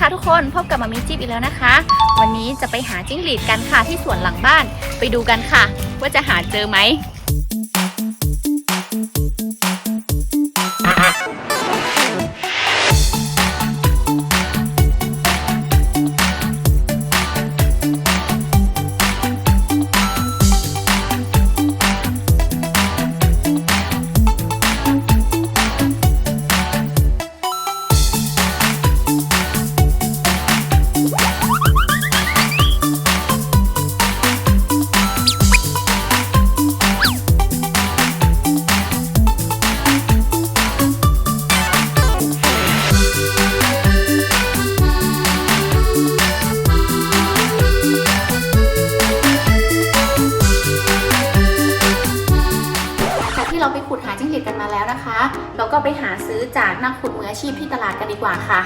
ค่ะทุกคนพบกับมามิจิ๊บอีกแล้วนะคะ วันนี้จะไปหาจิ้งหรีดกันค่ะที่สวนหลังบ้าน ไปดูกันค่ะ ว่าจะหาเจอไหม เราไปขุดหาจิ้งหรีดกันมาแล้วนะคะ เราก็ไปหาซื้อจากนักขุดมืออาชีพที่ตลาดกันดีกว่าค่ะ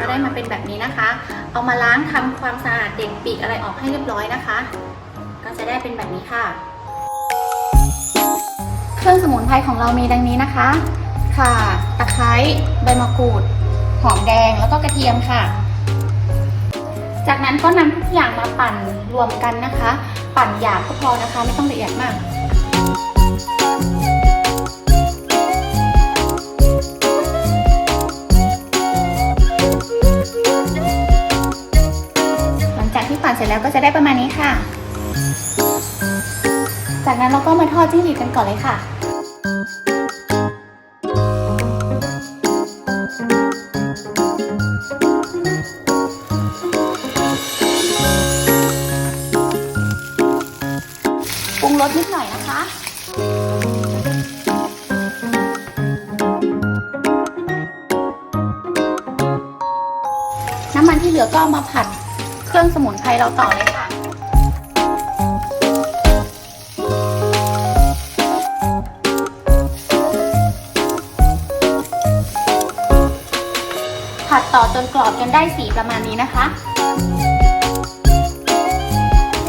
ก็ได้มาเป็นแบบนี้นะคะ เอามาล้างทำความสะอาดเด่งปีกอะไรออกให้เรียบร้อยนะคะ ก็จะได้เป็นแบบนี้ค่ะ เครื่องสมุนไพรของเรามีดังนี้นะคะ ค่ะ ตะไคร้ใบมะกรูด หอมแดงแล้วก็กระเทียมค่ะ จากนั้นก็นำทุกอย่างมาปั่นรวมกันนะคะ ปั่นหยาบก็พอนะคะ ไม่ต้องละเอียดมาก ปั่นเสร็จแล้วก็จะได้ประมาณนี้ค่ะ จากนั้นเราก็มาทอดจิ้งหรีดกันก่อนเลยค่ะปรุงรสนิดหน่อยนะคะน้ำมันที่เหลือก็มาผัด รื่องสมุนไพรเราต่อเลยค่ะผัดต่อจนกรอบจนได้สีประมาณนี้นะคะ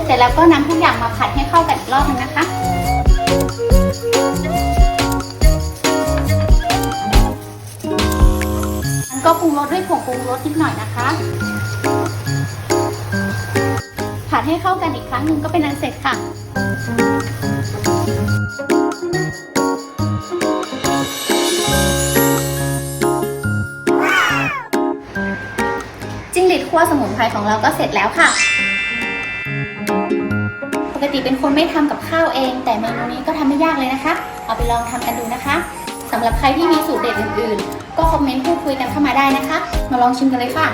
เสร็จแล้วก็นำทุกอย่างมาผัดให้เข้ากันอีกรอบนึงนะคะก็ปรุงรสด้วยผงปรุงรสนิดหน่อยนะคะ ผัดให้เข้ากันอีกครั้งหนึ่งก็เป็นอันเสร็จค่ะ จิ้งหรีดคั่วสมุนไพรของเราก็เสร็จแล้วค่ะ ปกติเป็นคนไม่ทำกับข้าวเอง แต่เมนูนี้ก็ทำไม่ยากเลยนะคะ เอาไปลองทำกันดูนะคะสำหรับใครที่มีสูตรเด็ดอื่นๆ ก็คอมเมนต์พูดคุยกันเข้ามาได้นะคะ มาลองชิมกันเลยค่ะ